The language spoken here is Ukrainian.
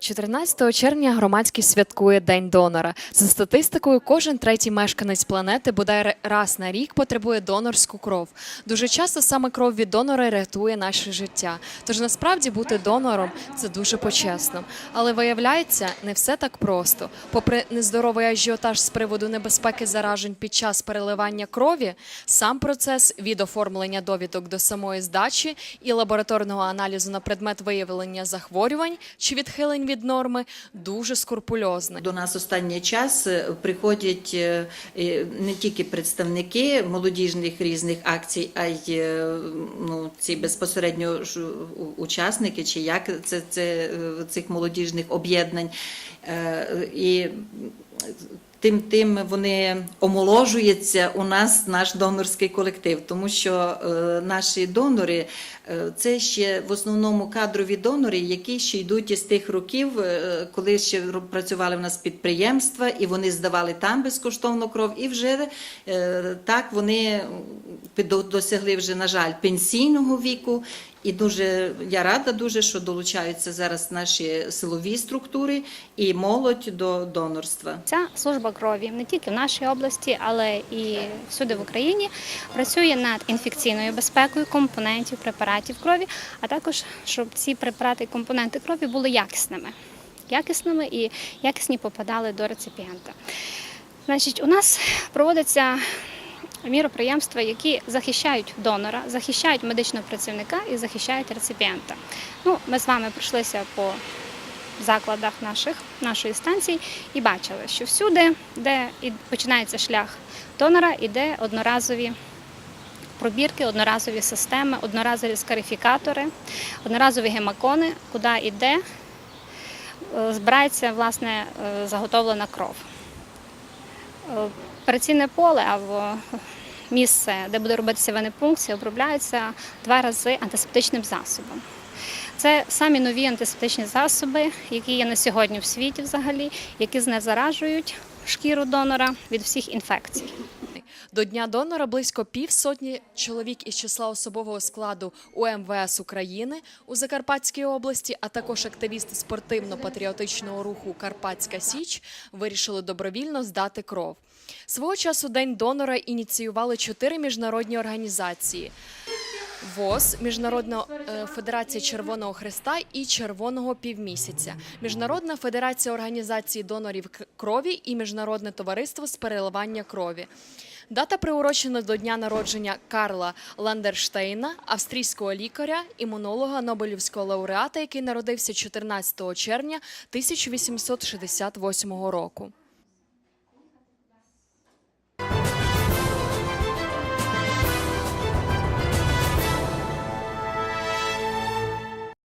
14 червня громадськість святкує День донора. За статистикою, кожен третій мешканець планети бодай раз на рік потребує донорську кров. Дуже часто саме кров від донора рятує наше життя. Тож насправді бути донором це дуже почесно. Але виявляється, не все так просто. Попри нездоровий ажіотаж з приводу небезпеки заражень під час переливання крові, сам процес від оформлення довідок до самої здачі і лабораторного аналізу на предмет виявлення захворювань чи відхилень від норми дуже скрупульозний. До нас останній час е, приходять е, не тільки представники молодіжних різних акцій, а й е, ну, ці безпосередньо ж учасники, чи як це, це цих молодіжних об'єднань. І тим тим вони омоложуються у нас наш донорський колектив, тому що е, наші донори е, це ще в основному кадрові донори, які ще йдуть із тих років, е, коли ще працювали в нас підприємства, і вони здавали там безкоштовно кров, і вже так вони досягли вже, на жаль, пенсійного віку. І дуже я рада дуже, що долучаються зараз наші силові структури і молодь до донорства. Ця служба крові не тільки в нашій області, але і всюди в Україні працює над інфекційною безпекою компонентів, препаратів крові, а також щоб ці препарати і компоненти крові були якісними, якісними і якісні попадали до реципієнта. Значить, у нас проводиться міроприємства, які захищають донора, захищають медичного працівника і захищають реципієнта. Ну, ми з вами пройшлися по закладах наших, нашої станції і бачили, що всюди, де починається шлях донора, іде одноразові пробірки, одноразові системи, одноразові скарифікатори, одноразові гемакони, куди йде, е, збирається власне е, заготовлена кров. Е, Операційне поле або місце, де буде робитися венепункція, обробляється два рази антисептичним засобом. Це самі нові антисептичні засоби, які є на сьогодні в світі взагалі, які знезаражують шкіру донора від всіх інфекцій. До дня донора близько півсотні чоловік із числа особового складу УМВС України у Закарпатській області, а також активісти спортивно-патріотичного руху Карпатська Січ вирішили добровільно здати кров. Свого часу День донора ініціювали чотири міжнародні організації. ВОЗ, Міжнародна е, Федерація Червоного Хреста і Червоного Півмісяця, Міжнародна Федерація організацій донорів крові і Міжнародне товариство з переливання крові. Дата приурочена до дня народження Карла Ландерштейна, австрійського лікаря, імунолога, Нобелівського лауреата, який народився 14 червня 1868 року.